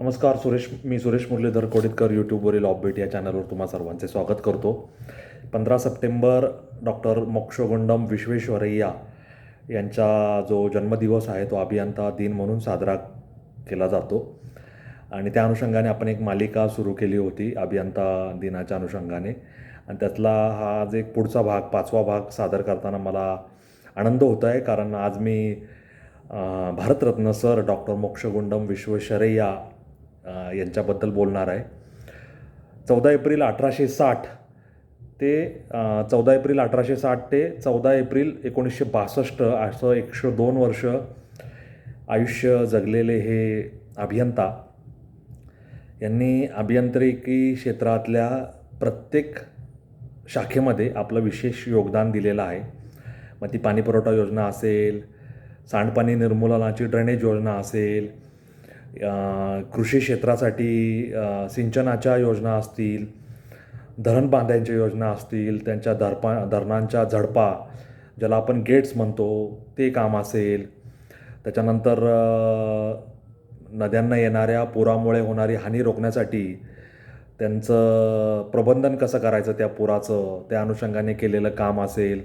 नमस्कार सुरेश मी सुरेश मुरलीधर कोडितकर यूट्यूबवरील ऑपबेट या चॅनलवर तुम्हा सर्वांचे स्वागत करतो. पंधरा सप्टेंबर डॉक्टर मोक्षगुंडम विश्वेश्वरय्या यांचा जो जन्मदिवस आहे तो अभियंता दिन म्हणून साजरा केला जातो. आणि त्या अनुषंगाने आपण एक मालिका सुरू केली होती अभियंता दिनाच्या अनुषंगाने. आणि त्यातला हा आज एक पुढचा भाग पाचवा भाग सादर करताना मला आनंद होत आहे कारण आज मी भारतरत्न सर डॉक्टर मोक्षगुंडम विश्वेश्वरय्या यांच्याबद्दल बोलणार आहे. चौदा एप्रिल अठराशे साठ ते चौदा एप्रिल अठराशे साठ ते चौदा एप्रिल एकोणीसशे बासष्ट असं एकशे दोन वर्ष आयुष्य जगलेले हे अभियंता यांनी अभियांत्रिकी क्षेत्रातल्या प्रत्येक शाखेमध्ये आपलं विशेष योगदान दिलेलं आहे. मग ती पाणीपुरवठा योजना असेल सांडपाणी निर्मूलनाची ड्रेनेज योजना असेल कृषी क्षेत्रासाठी सिंचनाच्या योजना असतील धरण बांधायच्या योजना असतील त्यांच्या धरपा धरणांच्या झडपा ज्याला आपण गेट्स म्हणतो ते काम असेल. त्याच्यानंतर नद्यांना येणाऱ्या पुरामुळे होणारी हानी रोखण्यासाठी त्यांचं प्रबंधन कसं करायचं त्या पुराचं त्या अनुषंगाने केलेलं काम असेल.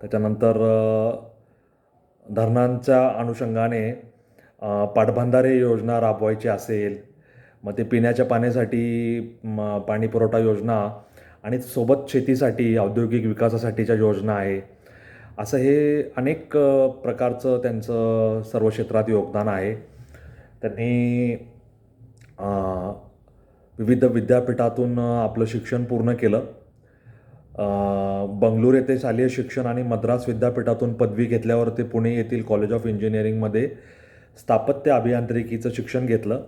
त्याच्यानंतर धरणांच्या अनुषंगाने पाटबंधारे योजना राबवायची असेल मग ते पिण्याच्या पाण्यासाठी म, पाणी पुरवठा योजना आणि सोबत शेतीसाठी औद्योगिक विकासासाठीच्या योजना आहे. असं हे अनेक प्रकारचं त्यांचं सर्व क्षेत्रात योगदान आहे. त्यांनी विविध विद्यापीठातून आपलं शिक्षण पूर्ण केलं. बंगलोर बंगळूर येथे शालेय शिक्षण आणि मद्रास विद्यापीठातून पदवी घेतल्यावर ते पुणे येथील कॉलेज ऑफ इंजिनिअरिंगमध्ये स्थापत्य अभियांत्रिकीचं शिक्षण घेतलं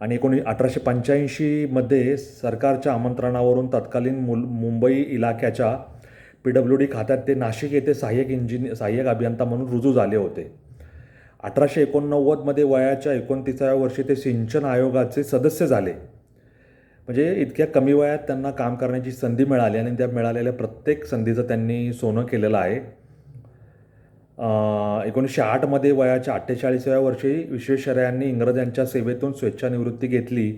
आणि एकोणी अठराशे पंच्याऐंशीमध्ये सरकारच्या आमंत्रणावरून तत्कालीन मुल मुंबई इलाक्याच्या पी डब्ल्यू डी खात्यात ते नाशिक येथे सहाय्यक इंजिनियर सहाय्यक अभियंता म्हणून रुजू झाले होते. अठराशे एकोणनव्वदमध्ये वयाच्या एकोणतीसाव्या वर्षी ते सिंचन आयोगाचे सदस्य झाले. म्हणजे इतक्या कमी वयात त्यांना काम करण्याची संधी मिळाली आणि त्या मिळालेल्या प्रत्येक संधीचं त्यांनी सोनं केलेलं आहे. एकोणीसशे आठमध्ये वयाच्या अठ्ठेचाळीसाव्या वर्षी विश्वेश्वरय्यांनी इंग्रजांच्या सेवेतून स्वेच्छानिवृत्ती घेतली.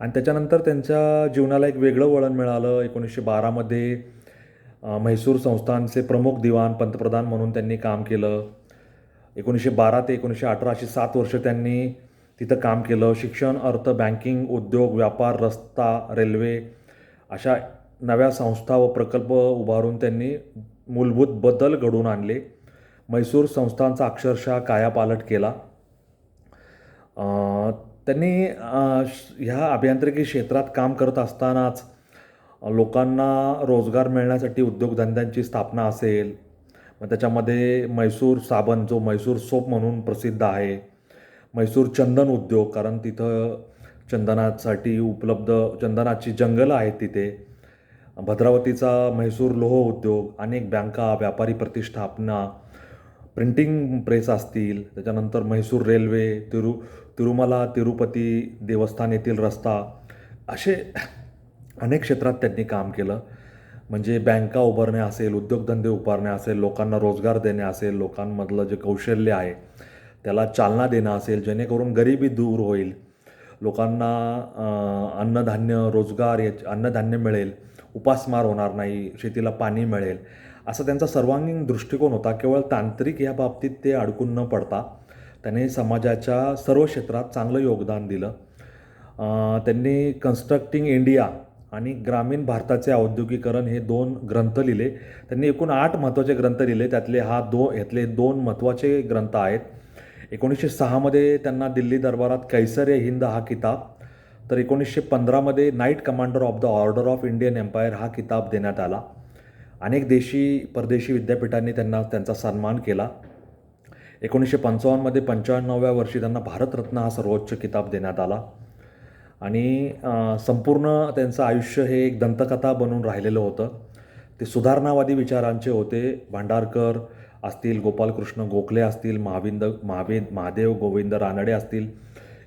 आणि त्याच्यानंतर त्यांच्या जीवनाला एक वेगळं वळण मिळालं. एकोणीसशे बारामध्ये म्हैसूर संस्थानचे प्रमुख दिवाण पंतप्रधान म्हणून त्यांनी काम केलं. एकोणीसशे बारा ते एकोणीसशे अठरा अशी सात वर्ष त्यांनी तिथं काम केलं. शिक्षण अर्थ बँकिंग उद्योग व्यापार रस्ता रेल्वे अशा नव्या संस्था व प्रकल्प उभारून त्यांनी मूलभूत बदल घडवून आणले. म्हैसूर संस्थांचा अक्षरशः कायापालट केला. त्यांनी श- ह्या अभियांत्रिकी क्षेत्रात काम करत असतानाच लोकांना रोजगार मिळण्यासाठी उद्योगधंद्यांची स्थापना असेल मग त्याच्यामध्ये म्हैसूर साबण जो म्हैसूर सोप म्हणून प्रसिद्ध आहे म्हैसूर चंदन उद्योग कारण तिथं चंदनासाठी उपलब्ध चंदनाची जंगलं आहेत तिथे. भद्रावतीचा म्हैसूर लोह उद्योग अनेक बँका व्यापारी प्रतिष्ठापना प्रिंटिंग प्रेस असतील त्याच्यानंतर म्हैसूर रेल्वे तिरु तिरुमला तिरुपती देवस्थान येथील रस्ता असे अनेक क्षेत्रात त्यांनी काम केलं. म्हणजे बँका उभारणे असेल उद्योगधंदे उभारणे असेल लोकांना रोजगार देणे असेल लोकांमधलं जे कौशल्य आहे त्याला चालना देणं असेल जेणेकरून गरिबी दूर होईल. लोकांना अन्नधान्य रोजगार या अन्नधान्य मिळेल. उपासमार होणार नाही शेतीला पाणी मिळेल. असा त्यांचा सर्वांगीण दृष्टिकोन होता. केवळ तांत्रिक या बाबतीत ते अडकून न पडता त्याने समाजाच्या सर्व क्षेत्रात चांगलं योगदान दिलं. त्यांनी कन्स्ट्रक्टिंग इंडिया आणि ग्रामीण भारताचे औद्योगिकरण हे दोन ग्रंथ लिहिले. त्यांनी एकूण आठ महत्त्वाचे ग्रंथ लिहिले. त्यातले हा दो यातले दोन महत्त्वाचे ग्रंथ आहेत. एकोणीसशे सहामध्ये त्यांना दिल्ली दरबारात कैसर ए हिंद हा किताब तर एकोणीसशे पंधरामध्ये knight commander of the order of Indian empire हा किताब देण्यात आला. अनेक देशी परदेशी विद्यापीठांनी त्यांना त्यांचा सन्मान केला. एकोणीसशे पंचावन्नमध्ये पंच्याण्णव्या वर्षी त्यांना भारतरत्न हा सर्वोच्च किताब देण्यात आला. आणि संपूर्ण त्यांचं आयुष्य हे एक दंतकथा बनून राहिलेलं होतं. ते सुधारणावादी विचारांचे होते. भांडारकर असतील गोपालकृष्ण गोखले असतील महाविंद महावे महादेव गोविंद रानडे असतील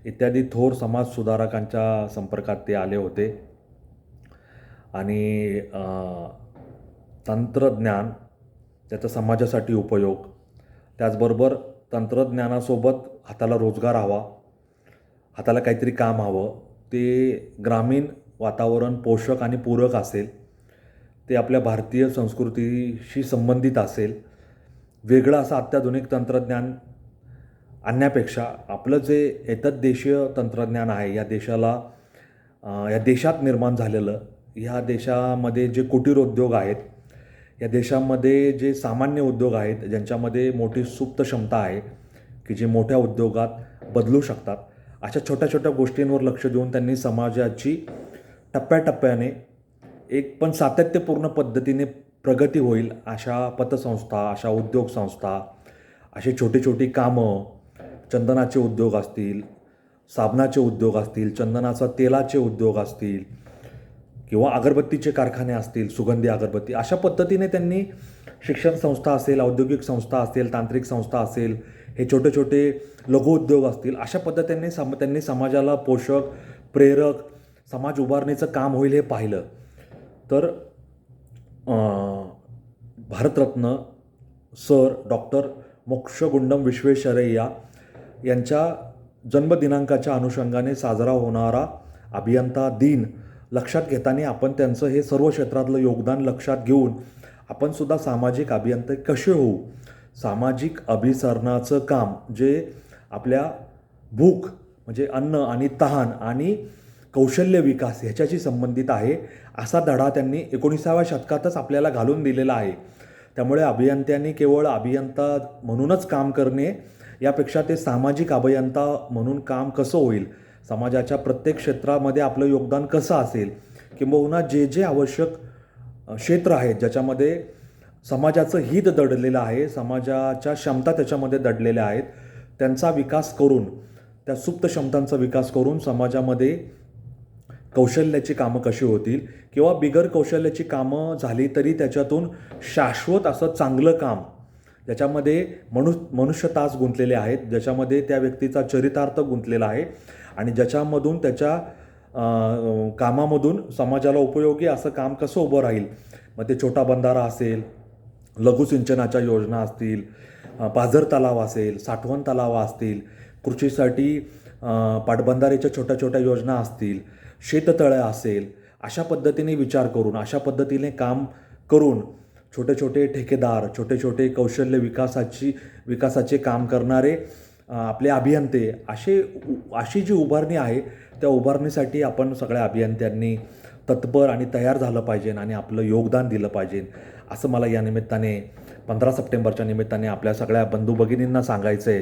इत्यादी थोर समाजसुधारकांच्या संपर्कात ते आले होते. आणि तंत्रज्ञान त्याचा समाजासाठी उपयोग. त्याचबरोबर तंत्रज्ञानासोबत हाताला रोजगार हवा हाताला काहीतरी काम हवं ते ग्रामीण वातावरण पोषक आणि पूरक असेल ते आपल्या भारतीय संस्कृतीशी संबंधित असेल वेगळं असं अत्याधुनिक तंत्रज्ञान आणण्यापेक्षा आपलं जे एतद्देशीय तंत्रज्ञान आहे या देशाला या देशात निर्माण झालेलं ह्या देशामध्ये जे कुटीर उद्योग आहेत या देशामध्ये जे सामान्य उद्योग आहेत ज्यांच्यामध्ये मोठी सुप्त क्षमता आहे की जे मोठ्या उद्योगात बदलू शकतात अशा छोट्या छोट्या गोष्टींवर लक्ष देऊन त्यांनी समाजाची टप्प्याटप्प्याने एक पण सातत्यपूर्ण पद्धतीने प्रगती होईल अशा पतसंस्था अशा उद्योग संस्था अशी छोटी छोटी कामं चंदनाचे उद्योग असतील साबणाचे उद्योग असतील चंदनाचा तेलाचे उद्योग असतील किंवा अगरबत्तीचे कारखाने असतील सुगंधी अगरबत्ती अशा पद्धतीने त्यांनी शिक्षण संस्था असेल औद्योगिक संस्था असेल तांत्रिक संस्था असेल हे छोटे छोटे लघुउद्योग असतील अशा पद्धतीने सम त्यांनी समाजाला पोषक प्रेरक समाज उभारणीचं काम होईल हे पाहिलं. तर भारतरत्न सर डॉक्टर मोक्षगुंडम विश्वेश्वरय्या यांच्या जन्मदिनांकाच्या अनुषंगाने साजरा होणारा अभियंता दिन लक्षात घेताना आपण त्यांचं हे सर्व क्षेत्रातलं योगदान लक्षात घेऊन आपणसुद्धा सामाजिक अभियंते कसे होऊ? सामाजिक अभिसरणाचं काम जे आपल्या भूक म्हणजे अन्न आणि तहान आणि कौशल्य विकास ह्याच्याशी संबंधित आहे असा धडा त्यांनी एकोणीसाव्या शतकातच आपल्याला घालून दिलेला आहे. त्यामुळे अभियंत्यांनी केवळ अभियंता म्हणूनच काम करणे यापेक्षा ते सामाजिक अभियंता म्हणून काम कसं होईल? समाजाच्या प्रत्येक क्षेत्रामध्ये आपलं योगदान कसं असेल किंबहुना जे जे आवश्यक क्षेत्र आहेत ज्याच्यामध्ये समाजाचं हित दडलेलं आहे समाजाच्या क्षमता त्याच्यामध्ये दडलेल्या आहेत त्यांचा विकास करून त्या सुप्त क्षमतांचा विकास करून समाजामध्ये कौशल्याची कामं कशी होतील किंवा बिगर कौशल्याची कामं झाली तरी त्याच्यातून शाश्वत असं चांगलं काम ज्याच्यामध्ये मनु मनुष्यतास गुंतलेले आहेत ज्याच्यामध्ये त्या व्यक्तीचा चरितार्थ गुंतलेला आहे आणि ज्याच्यामधून त्याच्या कामामधून समाजाला उपयोगी असं काम कसं उभं राहील? मग ते छोटा बंधारा असेल लघुसिंचनाच्या योजना असतील पाझर तलाव असेल साठवण तलाव असतील कृषीसाठी पाटबंधारेच्या छोट्या छोट्या योजना असतील शेततळ्या असेल अशा पद्धतीने विचार करून अशा पद्धतीने काम करून छोटे छोटे ठेकेदार छोटे छोटे कौशल्य विकासाची विकासाचे काम करणारे आपले अभियंते असे अशी जी उभारणी आहे त्या उभारणीसाठी आपण सगळ्या अभियंत्यांनी तत्पर आणि तयार झालं पाहिजे आणि आपलं योगदान दिलं पाहिजे. असं मला या निमित्ताने पंधरा सप्टेंबरच्या निमित्ताने आपल्या सगळ्या बंधू भगिनींना सांगायचं आहे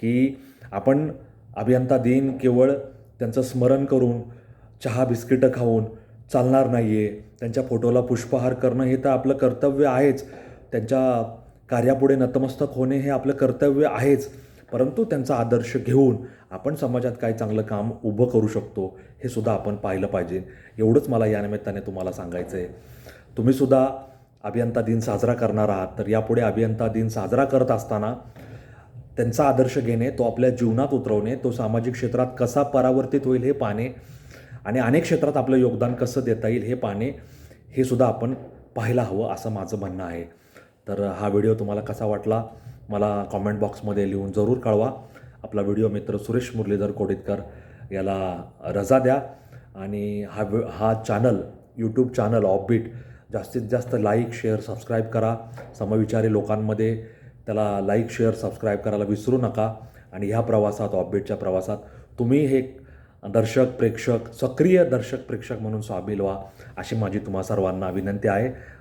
की आपण अभियंता दिन केवळ त्यांचं स्मरण करून चहा बिस्किटं खाऊन चालणार नाही आहे त्यांच्या फोटोला पुष्पहार करणं हे तर आपलं कर्तव्य आहेच. त्यांच्या कार्यापुढे नतमस्तक होणे हे आपलं कर्तव्य आहेच. परंतु त्यांचा आदर्श घेऊन आपण समाजात काय चांगलं काम उभं करू शकतो हे सुद्धा आपण पाहिलं पाहिजे. एवढंच मला या निमित्ताने तुम्हाला सांगायचं आहे तुम्हीसुद्धा अभियंता दिन साजरा करणार आहात तर यापुढे अभियंता दिन साजरा करत असताना त्यांचा आदर्श घेणे तो आपल्या जीवनात उतरवणे तो सामाजिक क्षेत्रात कसा परावर्तित होईल हे पाहणे आणि अनेक क्षेत्रात आपलं योगदान कसं देता येईल हे पाहणे हे सुद्धा आपण पाहायला हवं असं माझं म्हणणं आहे. तर हा व्हिडिओ तुम्हाला कसा वाटला मला कॉमेंट बॉक्समध्ये लिहून जरूर कळवा. आपला व्हिडिओ मित्र सुरेश मुरलीधर कोडितकर याला रजा द्या. आणि हा हा चॅनल यूट्यूब चॅनल ऑफबीट जास्तीत जास्त लाईक शेअर सबस्क्राईब करा. समविचारी लोकांमध्ये त्याला लाईक शेअर सबस्क्राईब करायला विसरू नका. आणि ह्या प्रवासात ऑफबीटच्या प्रवासात तुम्ही हे दर्शक प्रेक्षक सक्रिय दर्शक प्रेक्षक म्हणून सामील व्हा अशी माझी तुम्हा सर्वांना विनंती आहे.